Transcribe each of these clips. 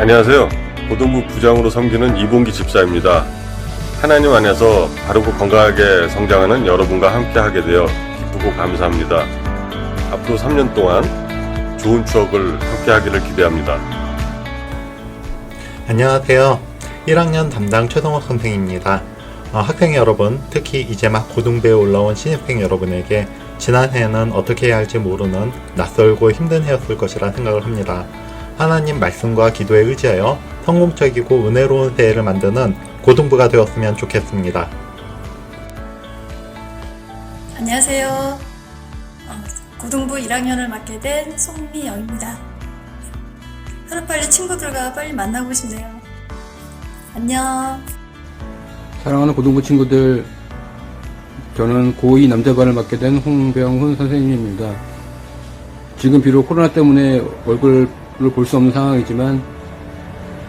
안녕하세요. 고등부 부장으로 섬기는 이봉기 집사입니다. 하나님 안에서 바르고 건강하게 성장하는 여러분과 함께 하게 되어 기쁘고 감사합니다. 앞으로 3년 동안 좋은 추억을 함께 하기를 기대합니다. 안녕하세요. 1학년 담당 최성호 선생입니다. 어, 학생 여러분, 특히 이제 막 고등부에 올라온 신입생 여러분에게 지난 해에는 어떻게 해야 할지 모르는 낯설고 힘든 해였을 것이라 생각을 합니다. 하나님 말씀과 기도에 의지하여 성공적이고 은혜로운 새해를 만드는 고등부가 되었으면 좋겠습니다. 안녕하세요. 어, 고등부 1학년을 맡게 된 송미영입니다. 하루빨리 친구들과 빨리 만나고 싶네요. 안녕. 사랑하는 고등부 친구들, 저는 고2 남자반을 맡게 된 홍병훈 선생님입니다. 지금 비록 코로나 때문에 얼굴을 볼 수 없는 상황이지만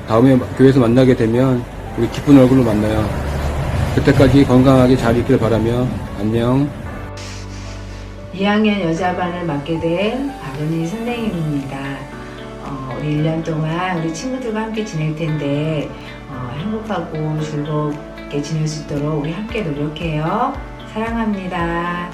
다음에 교회에서 만나게 되면 우리 기쁜 얼굴로 만나요. 그때까지 건강하게 잘 있길 바라며 안녕. 2학년 여자반을 맡게 된 박은희 선생님입니다. 어, 우리 1년 동안 우리 친구들과 함께 지낼 텐데 어, 행복하고 즐겁게 지낼 수 있도록 우리 함께 노력해요. 사랑합니다.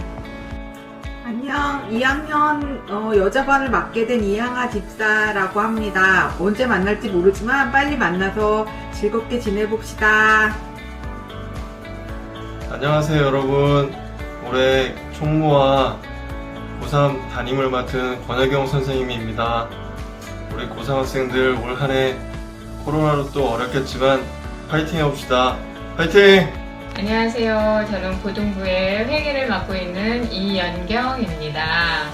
안녕. 2학년 어, 여자반을 맡게 된 이항아 집사라고 합니다. 언제 만날지 모르지만 빨리 만나서 즐겁게 지내봅시다. 안녕하세요 여러분 올해 총무와 고3 담임을 맡은 권혜경 선생님입니다 우리 고3 학생들 올 한해 코로나로 또 어렵겠지만 파이팅 해봅시다 파이팅! 안녕하세요. 저는 고등부의 회계를 맡고 있는 이연경입니다.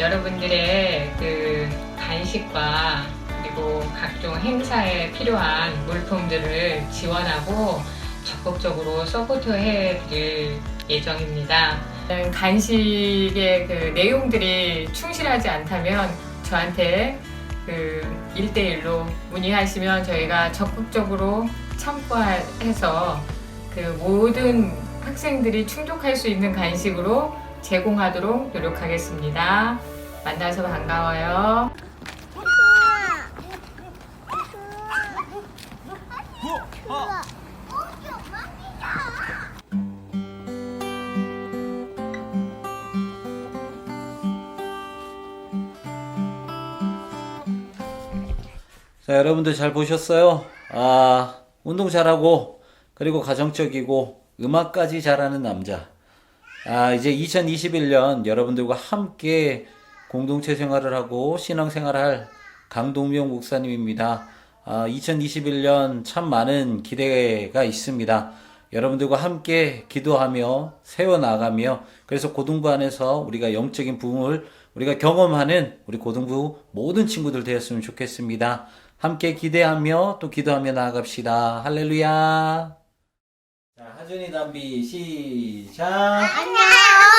여러분들의 그 간식과 그리고 각종 행사에 필요한 물품들을 지원하고 적극적으로 서포트해 드릴 예정입니다. 간식의 그 내용들이 충실하지 않다면 저한테 그 1대1로 문의하시면 저희가 적극적으로 참고해서 그 모든 학생들이 충족할 수 있는 간식으로 제공하도록 노력하겠습니다. 만나서 반가워요. 자, 여러분들 잘 보셨어요? 아, 운동 잘하고, 그리고 가정적이고, 음악까지 잘하는 남자. 아, 이제 2021년 여러분들과 함께 공동체 생활을 하고 신앙 생활을 할 강동명 목사님입니다. 아, 2021년 참 많은 기대가 있습니다. 여러분들과 함께 기도하며 세워나가며 그래서 고등부 안에서 우리가 영적인 부흥을 우리가 경험하는 우리 고등부 모든 친구들 되었으면 좋겠습니다. 함께 기대하며 또 기도하며 나아갑시다. 할렐루야. 한준이 담비 시작. 안녕.